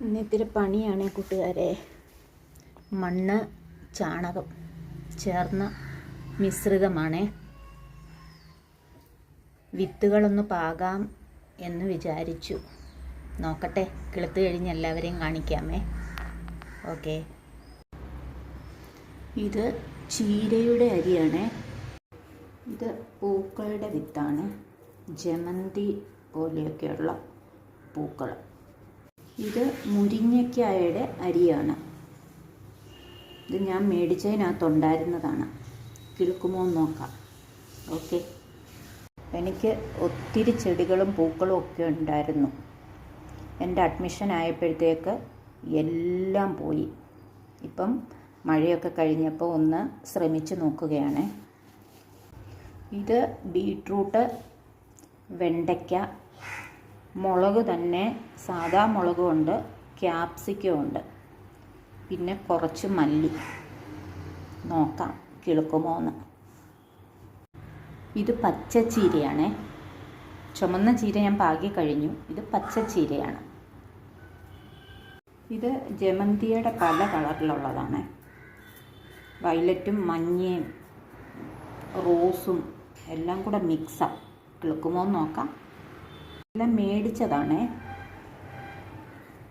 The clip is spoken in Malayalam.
ഇന്ന് ഇത്തിരി പണിയാണ് കൂട്ടുകാരെ. മണ്ണ് ചാണകം ചേർന്ന മിശ്രിതമാണ്. വിത്തുകളൊന്ന് പാകാം എന്ന് വിചാരിച്ചു. നോക്കട്ടെ കിളുത്ത് കഴിഞ്ഞ് എല്ലാവരെയും കാണിക്കാമേ. ഓക്കെ. ഇത് ചീരയുടെ അരിയാണ്. ഇത് പൂക്കളുടെ വിത്താണ്. ജമന്തി പോലെയൊക്കെയുള്ള പൂക്കൾ ഇത് മുരിങ്ങയ്ക്കായയുടെ അരിയാണ്. ഇത് ഞാൻ മേടിച്ചതിനകത്തുണ്ടായിരുന്നതാണ്. കിളുക്കുമോ എന്ന് നോക്കാം. ഓക്കെ. എനിക്ക് ഒത്തിരി ചെടികളും പൂക്കളും ഒക്കെ ഉണ്ടായിരുന്നു. എന്റെ അഡ്മിഷൻ ആയപ്പോഴത്തേക്ക് എല്ലാം പോയി. ഇപ്പം മഴയൊക്കെ കഴിഞ്ഞപ്പോൾ ഒന്ന് ശ്രമിച്ചു നോക്കുകയാണ്. ഇത് ബീട്രൂട്ട് വെണ്ടയ്ക്ക മുളക് തന്നെ സാധാ മുളകുമുണ്ട് ക്യാപ്സിക്കം ഉണ്ട്. പിന്നെ കുറച്ച് മല്ലി. നോക്കാം കിളുക്കുമോ എന്ന്. ഇത് പച്ച ചീരയാണേ. ചുമന്ന ചീര ഞാൻ പാകി കഴിഞ്ഞു. ഇത് പച്ച ചീരയാണ്. ഇത് ജമന്തിയുടെ പല കളറിലുള്ളതാണ്. വയലറ്റും മഞ്ഞയും റോസും എല്ലാം കൂടെ മിക്സാണ് കിളുക്കുമോ നോക്കാം. എല്ലാം മേടിച്ചതാണേ.